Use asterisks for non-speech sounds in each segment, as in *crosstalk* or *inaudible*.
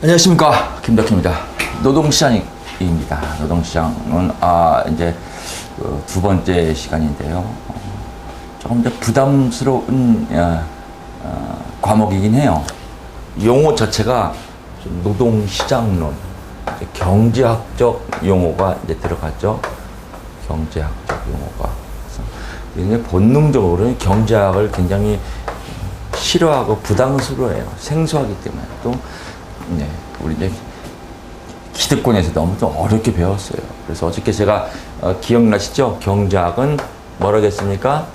안녕하십니까 김덕희입니다. 노동시장입니다. 노동시장은 아 이제 그 두 번째 시간인데요. 어, 조금 더 부담스러운 어, 어, 과목이긴 해요. 용어 자체가 좀 노동시장론, 경제학적 용어가 이제 들어갔죠. 경제학적 용어가. 그래서 본능적으로 경제학을 굉장히 싫어하고 부담스러워해요. 생소하기 때문에 또 네, 우리 이제 기득권에서 너무 좀 어렵게 배웠어요. 그래서 어저께 제가 어, 기억나시죠? 경제학은 뭐라겠습니까?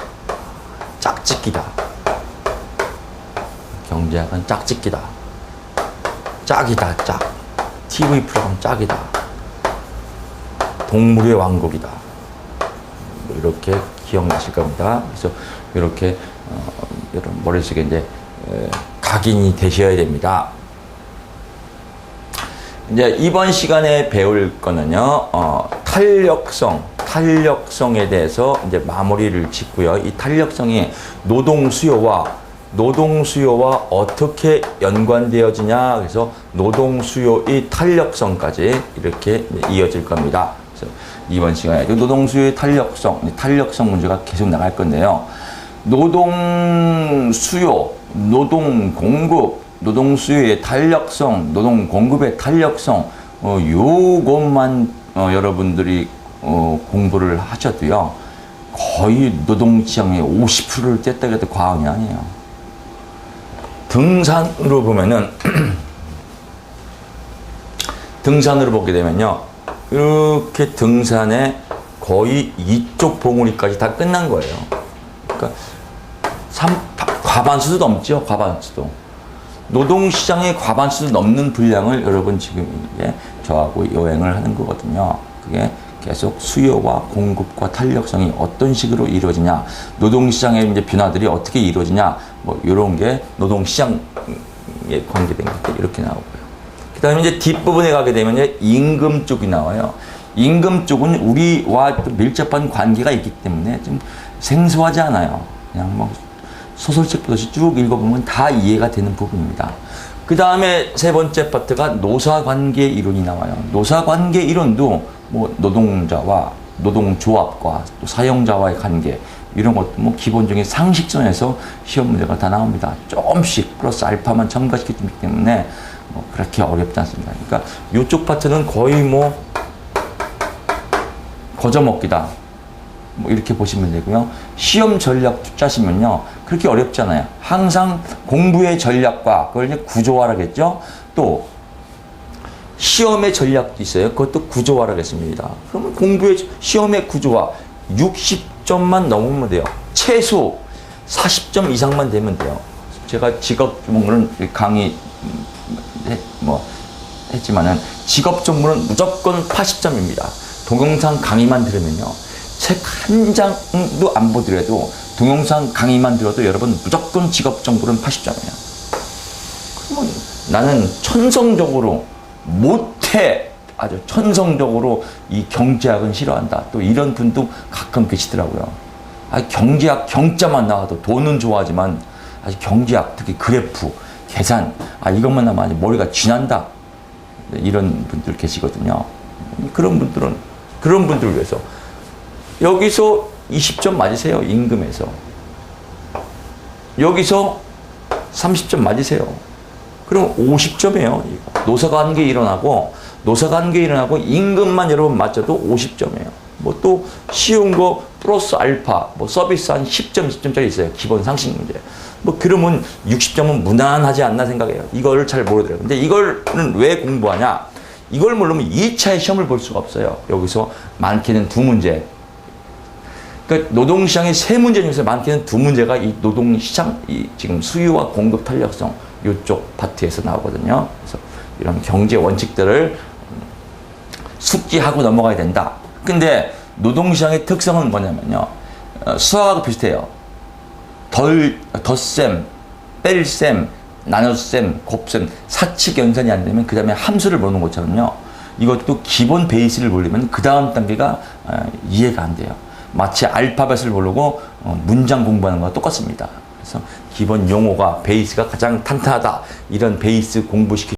짝짓기다. 경제학은 짝짓기다. 짝이다, 짝. TV 프로그램 짝이다. 동물의 왕국이다. 뭐 이렇게 기억나실 겁니다. 그래서 이렇게 어, 여러분 머릿속에 이제 에, 각인이 되셔야 됩니다. 이제 이번 시간에 배울 거는요, 어, 탄력성, 탄력성에 대해서 이제 마무리를 짓고요. 이 탄력성이 노동 수요와 노동 수요와 어떻게 연관되어지냐, 그래서 노동 수요의 탄력성까지 이렇게 이어질 겁니다. 그래서 이번 시간에 노동 수요의 탄력성, 탄력성 문제가 계속 나갈 건데요. 노동 수요, 노동 공급, 노동 수요의 탄력성, 노동 공급의 탄력성, 어, 요것만 어, 여러분들이 어, 공부를 하셔도요, 거의 노동 시장의 50%를 뗐다 해도 과언이 아니에요. 등산으로 보면은, *clears throat* 등산으로 보게 되면요, 이렇게 등산에 거의 이쪽 봉우리까지 다 끝난 거예요. 그러니까 삼, 과반수도 넘죠, 과반수도. 노동시장의 과반수 넘는 분량을 여러분 지금 이제 저하고 여행을 하는 거거든요. 그게 계속 수요와 공급과 탄력성이 어떤 식으로 이루어지냐, 노동시장의 이제 변화들이 어떻게 이루어지냐, 뭐 이런 게 노동시장에 관계된 것들 이렇게 나오고요. 그 다음에 이제 뒷부분에 가게 되면 이제 임금 쪽이 나와요. 임금 쪽은 우리와 또 밀접한 관계가 있기 때문에 좀 생소하지 않아요. 그냥 뭐 소설책 보듯이 쭉 읽어보면 다 이해가 되는 부분입니다. 그 다음에 세 번째 파트가 노사관계 이론이 나와요. 노사관계 이론도 뭐 노동자와 노동조합과 또 사용자와의 관계 이런 것도 뭐 기본적인 상식선에서 시험 문제가 다 나옵니다. 조금씩 플러스 알파만 첨가시켰기 때문에 뭐 그렇게 어렵지 않습니다. 그러니까 이쪽 파트는 거의 뭐 거저먹기다. 뭐 이렇게 보시면 되고요. 시험 전략 짜시면요. 그렇게 어렵잖아요. 항상 공부의 전략과 그걸 이제 구조화라겠죠. 또 시험의 전략도 있어요. 그것도 구조화라겠습니다. 그러면 공부의 시험의 구조화 60점만 넘으면 돼요. 최소 40점 이상만 되면 돼요. 제가 직업 전문은 강의 음, 해- 뭐 했지만은 직업 전문은 무조건 80점입니다. 동영상 강의만 들으면요. 책 한 장도 안 보더라도 동영상 강의만 들어도 여러분 무조건 직업 정보는 80점이에요. 그러면 나는 천성적으로 못해 아주 천성적으로 이 경제학은 싫어한다. 또 이런 분도 가끔 계시더라고요. 아, 경제학 경자만 나와도 돈은 좋아하지만 아직 경제학 특히 그래프 계산 아 이것만 하면 아주 머리가 쥐난다. 이런 분들 계시거든요. 그런 분들은 그런 분들을 위해서 여기서 20점 맞으세요. 임금에서. 여기서 30점 맞으세요. 그럼 50점이에요. 노사관계 일어나고 노사관계 일어나고 임금만 여러분 맞춰도 50점이에요. 뭐 또 쉬운 거 플러스 알파 뭐 서비스 한 10점 10점짜리 있어요. 기본 상식 문제. 뭐 그러면 60점은 무난하지 않나 생각해요. 이거를 잘 모르더라고요. 근데 이거는 왜 공부하냐? 이걸 모르면 2차의 시험을 볼 수가 없어요. 여기서 많게는 두 문제, 그러니까 노동시장의 세 문제 중에서 많게는 두 문제가 이 노동시장 이 지금 수요와 공급 탄력성 이쪽 파트에서 나오거든요. 그래서 이런 경제 원칙들을 숙지하고 넘어가야 된다. 근데 노동시장의 특성은 뭐냐면요. 어, 수학하고 비슷해요. 덜, 덧셈, 뺄셈, 나눗셈, 곱셈, 사칙 연산이 안 되면 그 다음에 함수를 모르는 것처럼요. 이것도 기본 베이스를 모르면 그 다음 단계가 어, 이해가 안 돼요. 마치 알파벳을 모르고 어, 문장 공부하는 거와 똑같습니다. 그래서 기본 용어가 베이스가 가장 탄탄하다 이런 베이스 공부시키.